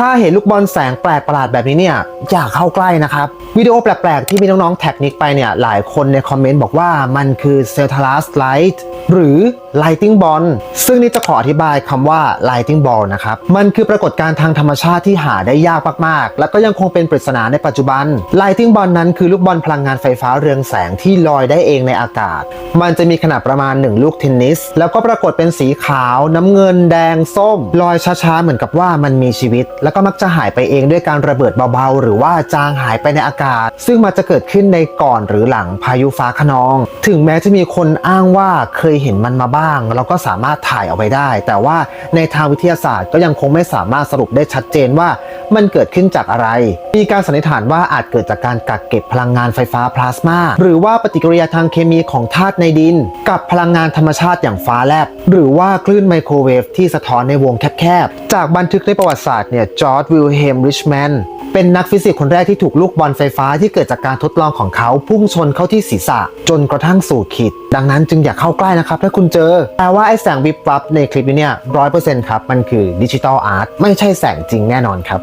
ถ้าเห็นลูกบอลแสงแปลกประหลาดแบบนี้เนี่ยอย่าเข้าใกล้นะครับวิดีโอแปลกๆที่มีน้องๆแท็กนิกไปเนี่ยหลายคนในคอมเมนต์บอกว่ามันคือเซลทารัสไลท์หรือ Lighting Ball ซึ่งนี่จะขออธิบายคำว่า Lighting Ball นะครับ มันคือปรากฏการณ์ทางธรรมชาติที่หาได้ยากมากๆ และก็ยังคงเป็นปริศนาในปัจจุบัน Lighting Ball นั้นคือลูกบอลพลังงานไฟฟ้าเรืองแสงที่ลอยได้เองในอากาศ มันจะมีขนาดประมาณ 1 ลูกเทนนิส แล้วก็ปรากฏเป็นสีขาว น้ำเงิน แดง ส้ม ลอยช้าๆ เหมือนกับว่ามันมีชีวิตแล้วก็มักจะหายไปเองด้วยการระเบิดเบาๆ หรือว่าจางหายไปในอากาศ ซึ่งมันจะเกิดขึ้นในก่อนหรือหลังพายุฟ้าคะนอง ถึงแม้จะมีคนอ้างว่าเคยเห็นมันมาบ้าง เราก็สามารถถ่ายเอาไว้ได้ แต่ว่าในทางวิทยาศาสตร์ก็ยังคงไม่สามารถสรุปได้ชัดเจนว่า มันเกิดขึ้นจากอะไร มีการสันนิษฐานว่าอาจเกิดจากการกักเก็บพลังงานไฟฟ้าพลาสมา หรือว่าปฏิกิริยาทางเคมีของธาตุในดิน กับพลังงานธรรมชาติอย่างฟ้าแลบ หรือว่าคลื่นไมโครเวฟที่สะท้อนในวงแคบๆ จากบันทึกในประวัติศาสตร์เนี่ย จอร์ดวิลเฮม ริชแมน เป็นนักฟิสิกส์คนแรกที่ถูกลูกบอลไฟฟ้าที่เกิดจากการทดลองของเขาพุ่งชนเข้าที่ศีรษะ จนกระทั่งสูดขีด ดังนั้นจึงอย่าเข้าใกล้นะครับถ้าคุณเจอ แต่ว่าไอ้แสงวิบวับในคลิปนี้เนี่ยร้อยเปอร์เซ็นต์ครับ มันคือดิจิตอลอาร์ตไม่ใช่แสงจริงแน่นอนครับ